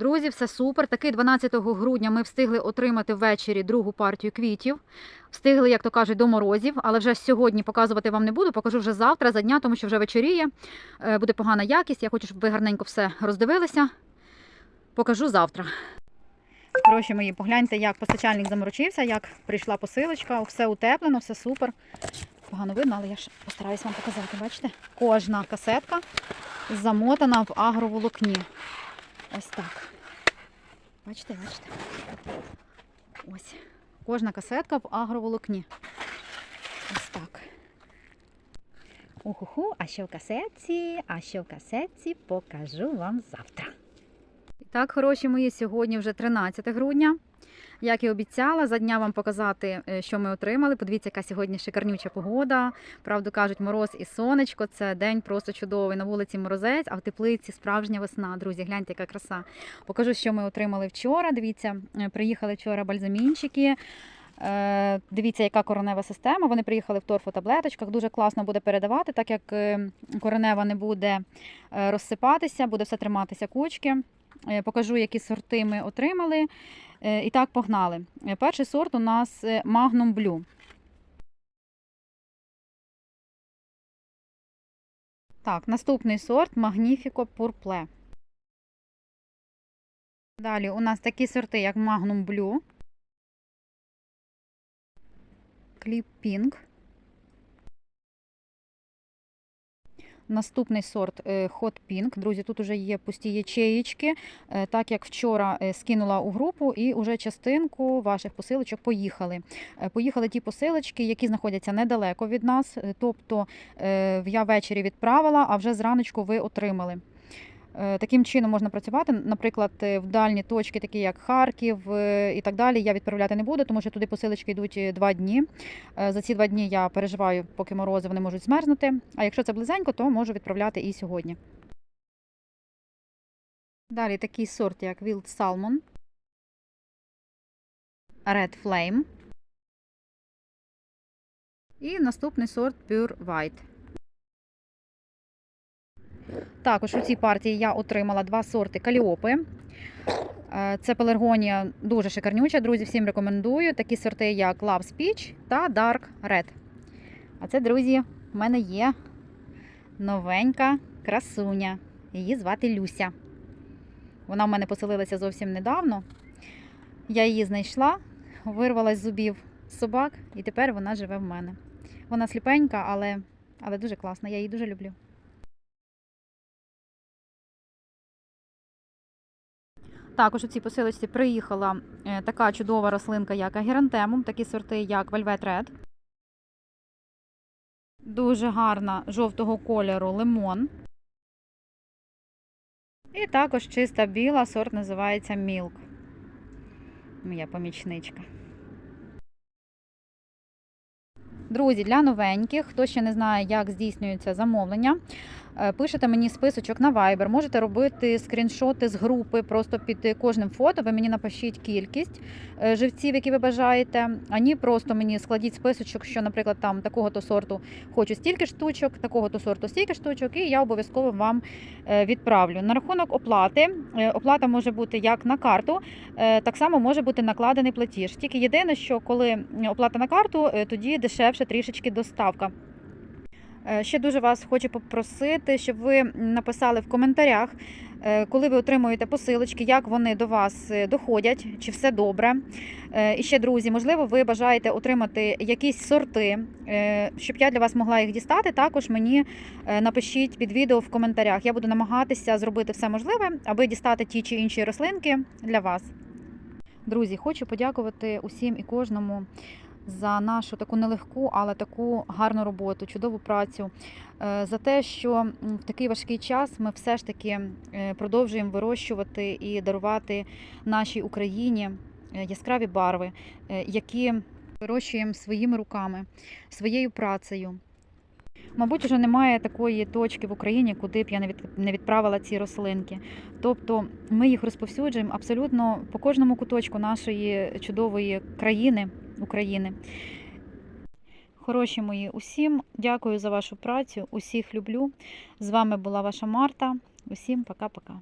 Друзі, все супер. Такий 12 грудня ми встигли отримати ввечері другу партію квітів. Встигли, як то кажуть, до морозів, але вже сьогодні показувати вам не буду. Покажу вже завтра за дня, тому що вже вечоріє. Е, Буде погана якість. Я хочу, щоб ви гарненько все роздивилися. Покажу завтра. Гроші мої, погляньте, як постачальник заморочився, як прийшла посилочка, все утеплено, все супер. Погано видно, але я ж постараюсь вам показати. Бачите? Кожна касетка замотана в агроволокні. Ось так. Бачите, бачите? Ось. Кожна касетка в агроволокні. Ось так. Уху, а що в касетці? А що в касетці покажу вам завтра. Так, хороші мої, сьогодні вже 13 грудня. Як і обіцяла, за дня вам показати, е, що ми отримали. Подивіться, яка сьогодні шикарнюча погода. Правду кажуть, мороз і сонечко. Це день просто чудовий. На вулиці морозець, а в теплиці справжня весна. Друзі, гляньте, яка краса. Покажу, що ми отримали вчора. Дивіться, е, приїхали вчора бальзамінчики. Е, Дивіться, яка коронева система. Вони приїхали в торфотаблеточках. Дуже класно буде передавати, так як коронева не буде розсипатися, буде все триматися кучки. Е, Покажу, які сорти ми отримали. Е, І так, погнали. Е, Перший сорт у нас Magnum Blue. Так, наступний сорт Magnifico Purple. Далі у нас такі сорти, як Magnum Blue, Clip Pink. Наступний сорт е, Hot Pink. Друзі, тут вже є пусті ячеїчки, е, так як вчора е, скинула у групу, і вже частинку ваших посилочок поїхали. Поїхали ті посилочки, які знаходяться недалеко від нас. Тобто я ввечері відправила, а вже зраночку ви отримали. Е, Таким чином можна працювати. Наприклад, е, в дальні точки, такі як Харків е, і так далі, я відправляти не буду, тому що туди посилочки йдуть два дні. За ці два дні я переживаю, поки морози вони можуть змерзнути. А якщо це близенько, то можу відправляти і сьогодні. Далі такий сорт, як Wild Salmon, Red Flame. І наступний сорт Pure White. Також у цій партії я отримала два сорти каліопи. Е, Це пеларгонія дуже шикарнюча, друзі, всім рекомендую. Такі сорти, як Love Speech та Dark Red. А це, друзі, в мене є новенька красуня. Її звати Люся. Вона в мене поселилася зовсім недавно. Я її знайшла, вирвала з зубів собак, і тепер вона живе в мене. Вона сліпенька, але, але дуже класна. Я її дуже люблю. Також у цій посилочці приїхала е, така чудова рослинка, як агірантемум, такі сорти, як Velvet Red. Дуже гарна жовтого кольору лимон. І також чиста біла, сорт називається Milk. Моя помічничка. Друзі, для новеньких, хто ще не знає, як здійснюється замовлення, пишете мені списочок на Viber, можете робити скріншоти з групи, просто під кожним фото. Ви мені напишіть кількість е, живців, які ви бажаєте. Ані просто мені складіть списочок, що, наприклад, там такого-то сорту хочу стільки штучок, такого-то сорту стільки штучок, і я обов'язково вам е, відправлю. На рахунок оплати, е, оплата може бути як на карту, е, так само може бути накладений платіж. Тільки єдине, що коли оплата на карту, е, тоді дешевше трішечки доставка. Е, Ще дуже вас хочу попросити, щоб ви написали в коментарях, е, коли ви отримуєте посилочки, як вони до вас е, доходять, чи все добре. І ще, друзі, можливо, ви бажаєте отримати якісь сорти, щоб я для вас могла їх дістати. Також мені напишіть під відео в коментарях. Я буду намагатися зробити все можливе, аби дістати ті чи інші рослинки для вас. Друзі, хочу подякувати усім і кожному за нашу таку нелегку, але таку гарну роботу, чудову працю, е, за те, що в такий важкий час ми все ж таки е, продовжуємо вирощувати і дарувати нашій Україні е, яскраві барви, які вирощуємо своїми руками, своєю працею. Мабуть, вже немає такої точки в Україні, куди б я не відправила ці рослинки. Тобто ми їх розповсюджуємо абсолютно по кожному куточку нашої чудової країни України. Хороші мої, усім дякую за вашу працю, усіх люблю. З вами була ваша Марта. Усім пока-пока.